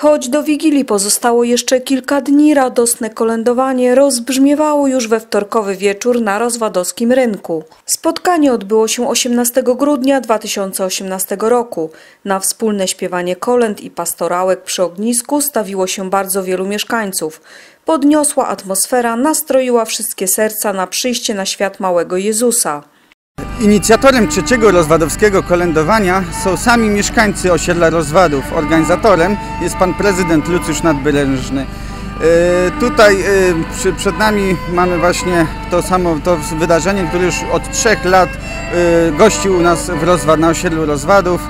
Choć do Wigilii pozostało jeszcze kilka dni, radosne kolędowanie rozbrzmiewało już we wtorkowy wieczór na rozwadowskim rynku. Spotkanie odbyło się 18 grudnia 2018 roku. Na wspólne śpiewanie kolęd i pastorałek przy ognisku stawiło się bardzo wielu mieszkańców. Podniosła atmosfera nastroiła wszystkie serca na przyjście na świat małego Jezusa. Inicjatorem trzeciego rozwadowskiego kolędowania są sami mieszkańcy osiedla Rozwadów. Organizatorem jest pan prezydent Lucjusz Nadbylężny. E, Tutaj e, przed nami mamy właśnie to samo to wydarzenie, które już od trzech lat e, gości u nas w Rozwad, na osiedlu Rozwadów.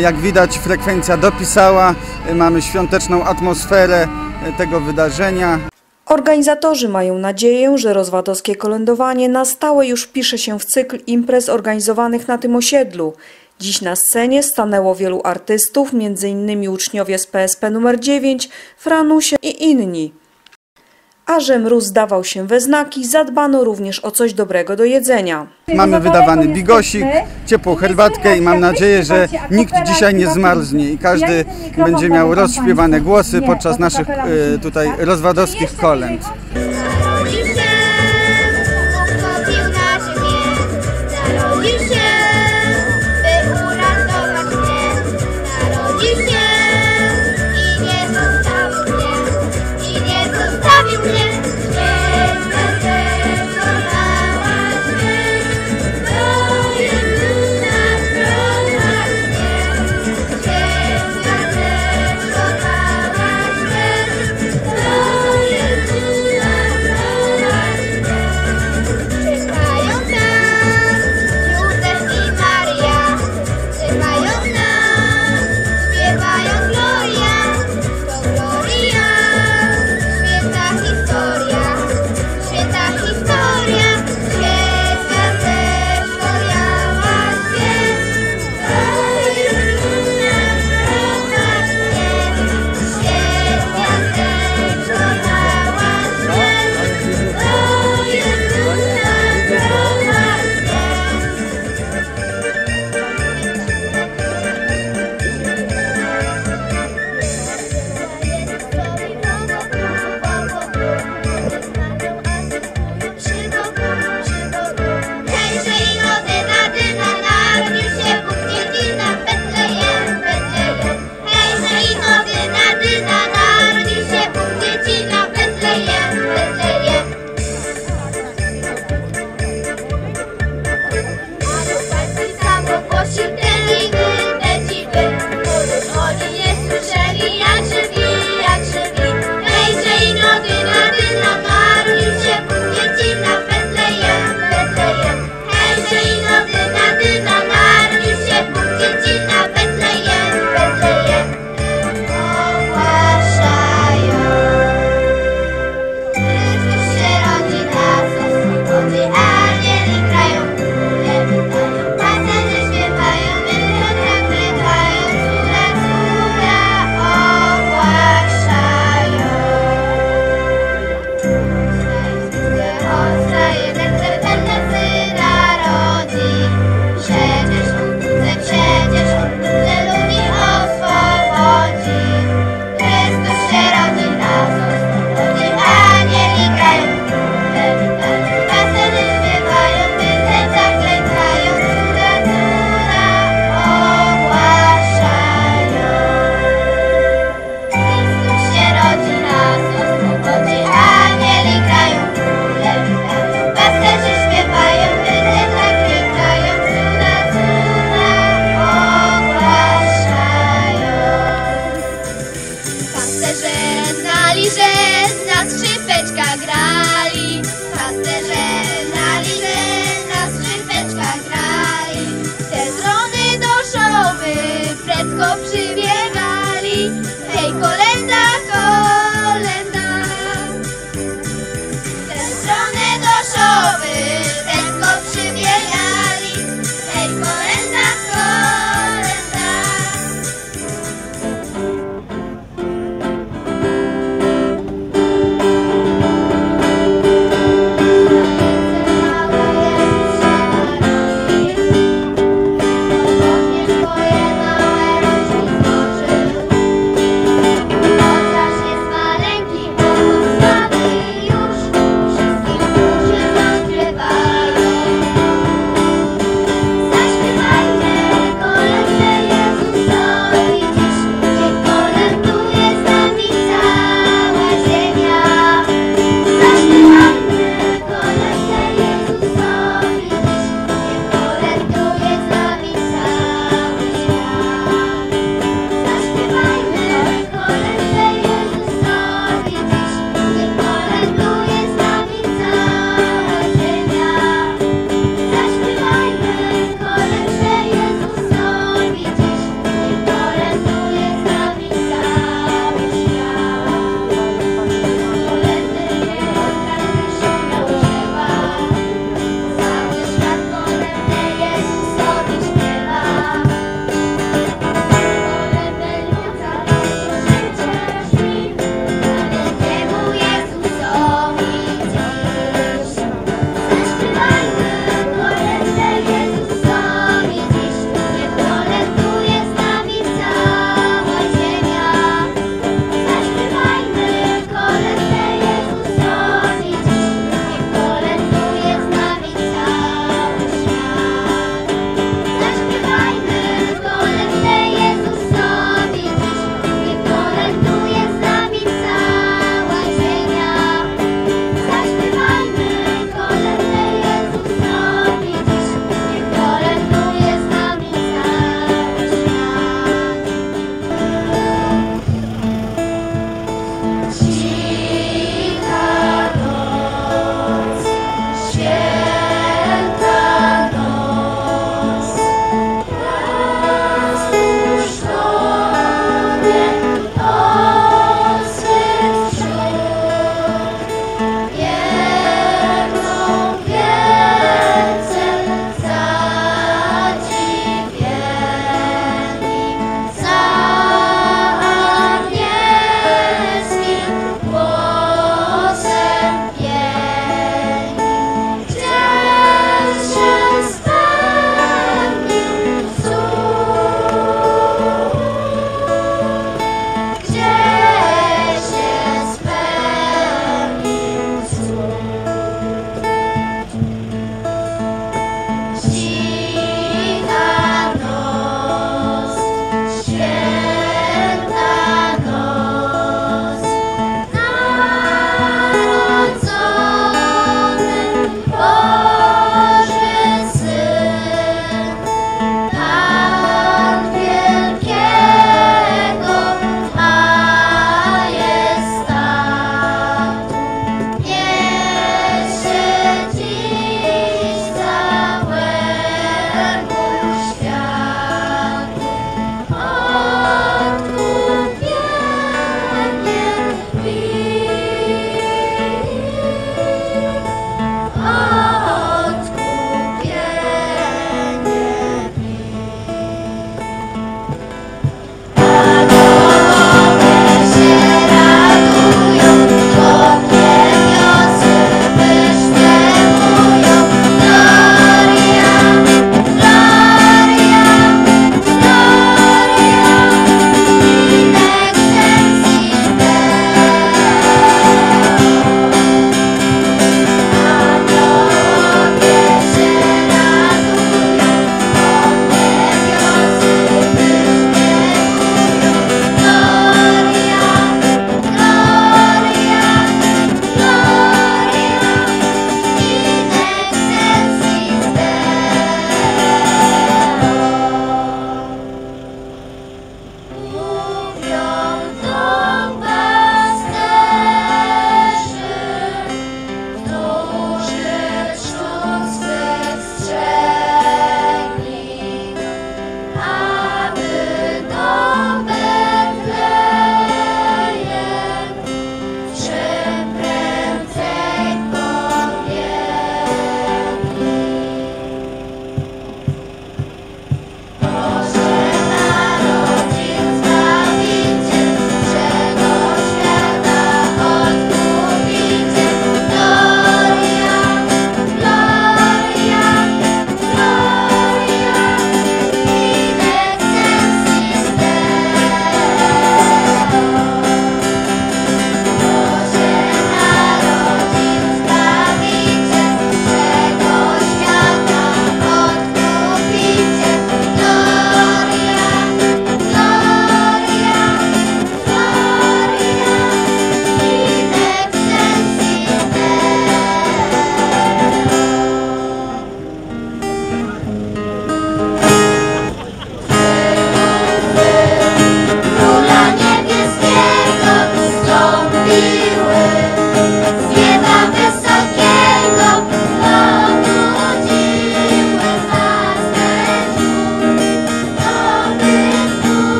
Jak widać frekwencja dopisała, mamy świąteczną atmosferę tego wydarzenia. Organizatorzy mają nadzieję, że rozwadowskie kolędowanie na stałe już wpisze się w cykl imprez organizowanych na tym osiedlu. Dziś na scenie stanęło wielu artystów, m.in. uczniowie z PSP nr 9, Franusie i inni. A że mróz dawał się we znaki, zadbano również o coś dobrego do jedzenia. Mamy wydawany bigosik, ciepłą herbatkę i mam nadzieję, że nikt dzisiaj nie zmarznie i każdy będzie miał rozśpiewane głosy podczas naszych e, tutaj rozwadowskich kolęd.